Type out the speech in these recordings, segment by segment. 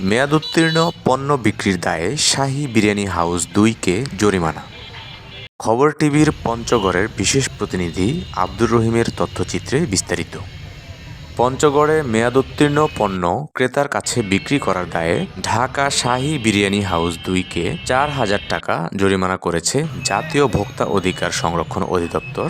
মেয়াদোত্তীর্ণ পণ্য বিক্রির দায়ে শাহী বিরিয়ানি হাউস দুইকে জরিমানা। খবর টিভির পঞ্চগড়ের বিশেষ প্রতিনিধি আব্দুর রহিমের তথ্যচিত্রে বিস্তারিত। পঞ্চগড়ে মেয়াদোত্তীর্ণ পণ্য ক্রেতার কাছে বিক্রি করার দায়ে ঢাকা শাহী বিরিয়ানি হাউস দুইকে চার হাজার টাকা জরিমানা করেছে জাতীয় ভোক্তা অধিকার সংরক্ষণ অধিদপ্তর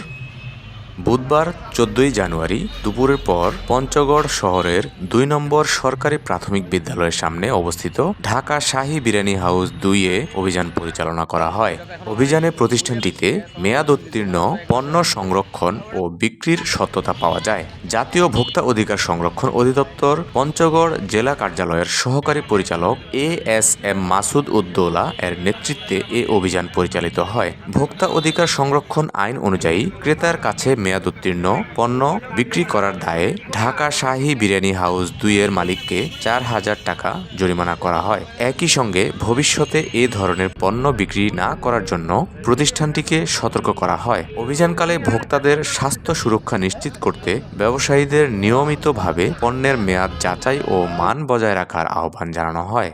বুধবার, চোদ্দই জানুয়ারি দুপুরের পর পঞ্চগড় শহরের দুই নম্বর সরকারি প্রাথমিক বিদ্যালয়ের সামনে অবস্থিত ঢাকা শাহী বিরিয়ানি হাউস দুইয়ে অভিযান পরিচালনা করা হয়। অভিযানে প্রতিষ্ঠানটিতে মেয়াদ উত্তীর্ণ, পণ্য সংরক্ষণ ও বিক্রির সত্যতা পাওয়া যায়। জাতীয় ভোক্তা অধিকার সংরক্ষণ অধিদপ্তর পঞ্চগড় জেলা কার্যালয়ের সহকারী পরিচালক A S M Masud Uddoula এর নেতৃত্বে এ অভিযান পরিচালিত হয়। ভোক্তা অধিকার সংরক্ষণ আইন অনুযায়ী ক্রেতার কাছে মেয়াদ উত্তীর্ণ, পণ্য বিক্রি করার দায়ে ঢাকা শাহী বিরিয়ানি হাউস দুইয়ের মালিককে চার হাজার টাকা জরিমানা করা হয়। একই সঙ্গে ভবিষ্যতে এ ধরনের পণ্য বিক্রি না করার জন্য প্রতিষ্ঠানটিকে সতর্ক করা হয়। অভিযানকালে ভোক্তাদের স্বাস্থ্য সুরক্ষা নিশ্চিত করতে ব্যবসায়ীদের নিয়মিতভাবে পণ্যের মেয়াদ যাচাই ও মান বজায় রাখার আহ্বান জানানো হয়।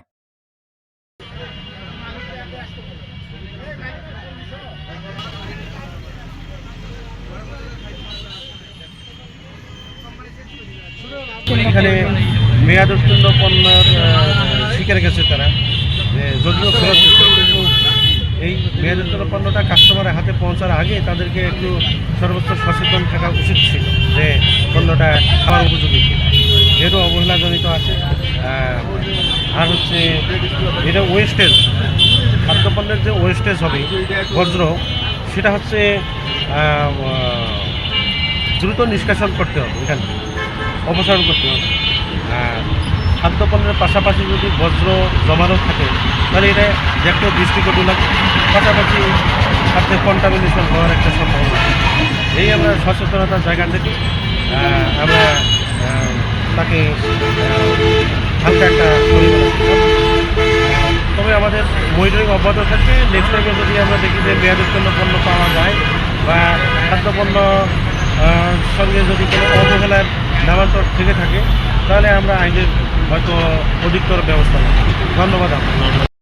এখানে মেয়াদ উত্তীর্ণ পণ্যের শিকার গেছে তারা। যদিও ফেরত কিন্তু এই মেয়াদ উত্তীর্ণ পণ্যটা কাস্টমারের হাতে পৌঁছার আগে তাদেরকে একটু সর্বোচ্চ সচেতন থাকা উচিত ছিল যে পণ্যটা খাওয়ার উপযোগী যেহেতু অবহেলাজনিত আছে আর হচ্ছে এটা ওয়েস্টেজ খাদ্যপণ্যের যে ওয়েস্টেজ হবে, বজ্র, সেটা হচ্ছে দ্রুত নিষ্কাশন করতে হবে এখান। থেকে অপসারণ করতে হবে। আর খাদ্যপণ্যের পাশাপাশি যদি বজ্র জমানো থাকে তাহলে এটা একটা দৃষ্টিকটু লাগে। পাশাপাশি খাদ্যের কন্টামিনেশন হওয়ার একটা সম্ভাবনা এই আমরা সচেতনতার জায়গা থেকে আমরা তাকে হালকা একটা তবে আমাদের মনিটরিং অব্যাহত থাকবে। নেক্সট টাইমে যদি আমরা দেখি যে মেয়াদোত্তীর্ণ পণ্য পাওয়া যায় বা খাদ্যপণ্য আহ, সঙ্গে যদি কোনো অবহেলার নামান্তর থেকে থাকে তাহলে আমরা আইনের হয়তো অধিকতর ব্যবস্থা ধন্যবাদ আপনাকে।